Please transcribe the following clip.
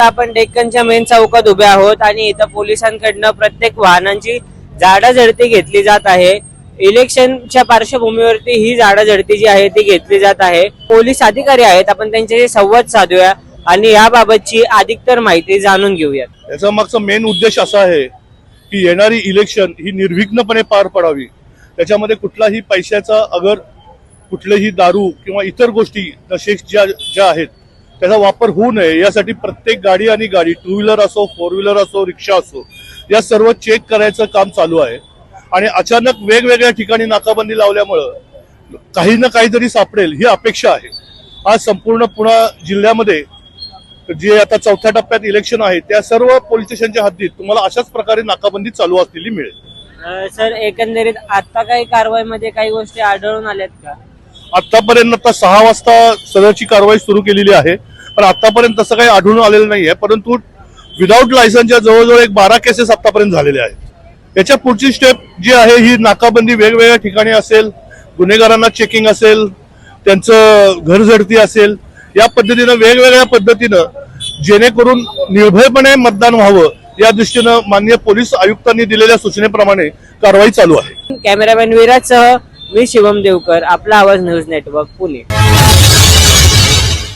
आता आपण डेक्कनच्या मेन चौकात उभे आहोत आणि इथं पोलिसांकडनं प्रत्येक वाहनांची झाडाझडती घेतली जात आहे. इलेक्शनच्या पार्श्वभूमीवरती ही झाडाझडती जी आहे ती घेतली जात आहे. पोलीस अधिकारी आहेत आपण त्यांच्याशी संवाद साधूया आणि याबाबतची अधिकतर माहिती जाणून घेऊयात. याचा मागचा मेन उद्देश असा आहे की येणारी इलेक्शन ही निर्विघ्नपणे पार पडावी. त्याच्यामध्ये कुठलाही पैशाचा अगर कुठलेही दारू किंवा इतर गोष्टी तसेच ज्या ज्या आहेत त्याचा वापर होऊ नये. यासाठी प्रत्येक गाडी आणि गाडी टू व्हीलर असो फोर व्हीलर असो रिक्षा असो या सर्व चेक करायचं काम चालू आहे. आणि अचानक वेगवेगळ्या ठिकाणी नाकाबंदी लावल्यामुळं काही ना काहीतरी सापडेल ही अपेक्षा आहे. आज संपूर्ण पुणे जिल्ह्यामध्ये जे आता चौथ्या टप्प्यात इलेक्शन आहे त्या सर्व पोलीस स्टेशनच्या हद्दीत तुम्हाला अशाच प्रकारे नाकाबंदी चालू असलेली मिळेल. सर एकंदरीत आता काही कारवाईमध्ये काही गोष्टी आढळून आल्यात का? आतापर्यंत आता सहा वाजता सदरची कारवाई सुरू केलेली आहे. पण आतापर्यंत तसं काही आढळून आलेलं नाही आहे परंतु विदाऊट लायसनच्या जवळजवळ एक बारा केसेस आतापर्यंत झालेल्या आहेत. याच्या पुढची स्टेप जी आहे ही नाकाबंदी वेगवेगळ्या ठिकाणी असेल गुन्हेगारांना चेकिंग असेल त्यांचं घर झडती असेल या पद्धतीनं वेगवेगळ्या पद्धतीनं जेणेकरून निर्भयपणे मतदान व्हावं या दृष्टीनं माननीय पोलीस आयुक्तांनी दिलेल्या सूचनेप्रमाणे कारवाई चालू आहे. कॅमेरामॅन विराजसह मी शिवम देवकर आपला आवाज न्यूज नेटवर्क पुणे.